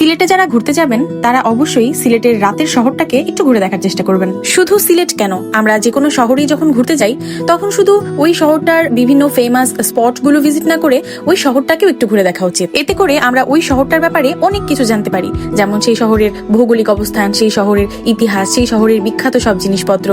সিলেটে যারা ঘুরতে যাবেন, তারা অবশ্যই সিলেটের রাতের শহরটাকে একটু ঘুরে দেখার চেষ্টা করবেন। শুধু সিলেট কেন? আমরা যে কোনো শহরেই যখন ঘুরতে যাই, তখন শুধু ওই শহরটার বিভিন্ন ফেমাস স্পটগুলো ভিজিট না করে ওই শহরটাকেও একটু ঘুরে দেখা উচিত। এতে করে আমরা ওই শহরটার ব্যাপারে অনেক কিছু জানতে পারি। যেমন সেই শহরের ভৌগোলিক অবস্থান, সেই শহরের ইতিহাস, সেই শহরের বিখ্যাত সব জিনিসপত্র।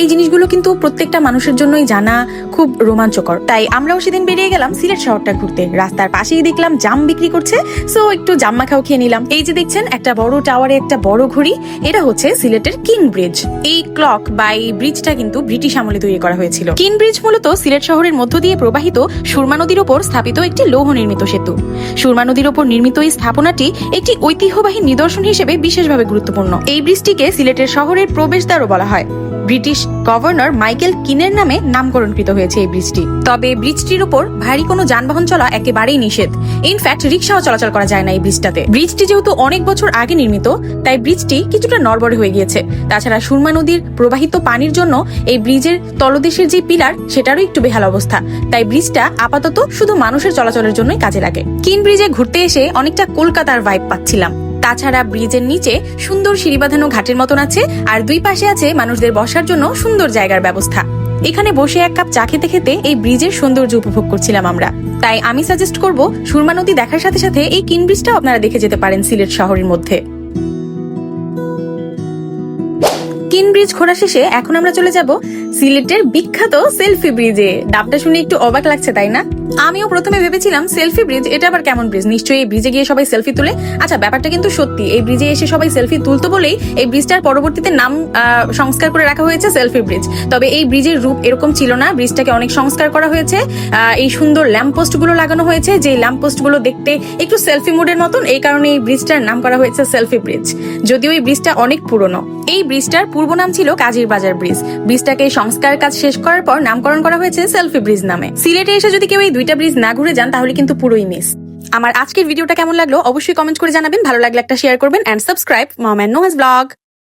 এই জিনিসগুলো কিন্তু প্রত্যেকটা মানুষের জন্যই জানা খুব রোমাঞ্চকর। তাই আমরাও সেদিন বেরিয়ে গেলাম সিলেট শহরটা ঘুরতে। রাস্তার পাশেই দেখলাম জাম বিক্রি করছে সো একটু জাম মাখাও খেয়ে নিলাম। এই যে দেখছেন, একটা বড় টাওয়ারে একটা বড় ঘড়ি, এটা হচ্ছে সিলেটের কিং ব্রিজ। এই ক্লক বা এই ব্রিজটা কিন্তু ব্রিটিশ আমলে তৈরি করা হয়েছিল। কিং ব্রিজ মূলত সিলেট শহরের মধ্য দিয়ে প্রবাহিত সুরমা নদীর ওপর স্থাপিত একটি লৌহ নির্মিত সেতু। সুরমা নদীর ওপর নির্মিত এই স্থাপনাটি একটি ঐতিহ্যবাহী নিদর্শন হিসেবে বিশেষভাবে গুরুত্বপূর্ণ। এই ব্রিজটিকে সিলেটের শহরের প্রবেশদ্বারও বলা হয়। ব্রিটিশ গভর্নর মাইকেল কিনের নামে নামকরণকৃত হয়েছে এই ব্রিজটি। তবে ব্রিজটির উপর ভারী কোনো যানবাহন চলা একেবারেই নিষেধ। ইনফ্যাক্ট রিক্সাও চলাচল করা যায় না এই ব্রিজটাতে। ব্রিজটি যেহেতু অনেক বছর আগে নির্মিত, তাই ব্রিজটি কিছুটা নড়বড়ে হয়ে গিয়েছে। তাছাড়া সুরমা নদীর প্রবাহিত পানির জন্য এই ব্রিজের তলদেশের যে পিলার, সেটারও একটু বেহাল অবস্থা। তাই ব্রিজটা আপাতত শুধু মানুষের চলাচলের জন্যই কাজে লাগে। কিন ব্রিজে ঘুরতে এসে অনেকটা কলকাতার ভাইব পাচ্ছিলাম। তাছাড়া ব্রিজের নিচে সুন্দর সিঁড়ি বাঁধানো ঘাটের মতন আছে, আর দুই পাশে আছে মানুষদের বসার জন্য সুন্দর জায়গার ব্যবস্থা। এখানে বসে এক কাপ চা খেতে খেতে এই ব্রিজের সৌন্দর্য উপভোগ করছিলাম আমরা। তাই আমি সাজেস্ট করব, সুরমা নদী দেখার সাথে সাথে এই কিন ব্রিজটাও আপনারা দেখে যেতে পারেন সিলেট শহরের মধ্যে। কিন ব্রিজ ঘোরা শেষে এখন আমরা চলে যাব সিলেটের বিখ্যাত সেলফি ব্রিজে। ডাবটা শুনে একটু অবাক লাগছে, তাই না? আমিও প্রথমে ভেবেছিলাম সেলফি ব্রিজ, এটা আবার কেমন ব্রিজ? নিশ্চয়ই এই ব্রিজে গিয়ে সবাই সেলফি তুলে? আচ্ছা ব্যাপারটা কিন্তু সত্যি, এই ব্রিজে এসে সবাই সেলফি তুলতো বলেই এই ব্রিজটার পরবর্তীতে নাম সংস্কার করে রাখা হয়েছে সেলফি ব্রিজ। তবে এই ব্রিজের রূপ এরকম ছিল না, ব্রিজটাকে অনেক সংস্কার করা হয়েছে। এই সুন্দর ল্যাম্প পোস্টগুলো লাগানো হয়েছে, যে ল্যাম্প পোস্টগুলো দেখতে একটু সেলফি মুডের মতন, এই কারণে এই ব্রিজটার নাম করা হয়েছে সেলফি ব্রিজ। যদিও এই ব্রিজটা অনেক পুরনো। এই ব্রিজটার পূর্ব নাম ছিল কাজীর বাজার ব্রিজ। ব্রিজটাকে সংস্কার কাজ শেষ করার পর নামকরণ করা হয়েছে সেলফি ব্রিজ নামে। সিলেটে এসে যদি কেউ এই দুইটা ব্রিজ না ঘুরে যান, তাহলে কিন্তু পুরোই মিস আমার আজকের ভিডিওটা কেমন লাগল অবশ্যই কমেন্ট করে জানাবেন। ভালো লাগলে একটা শেয়ার করবেন অ্যান্ড সাবস্ক্রাইব মম অ্যান্ড নোহাজ ব্লগ।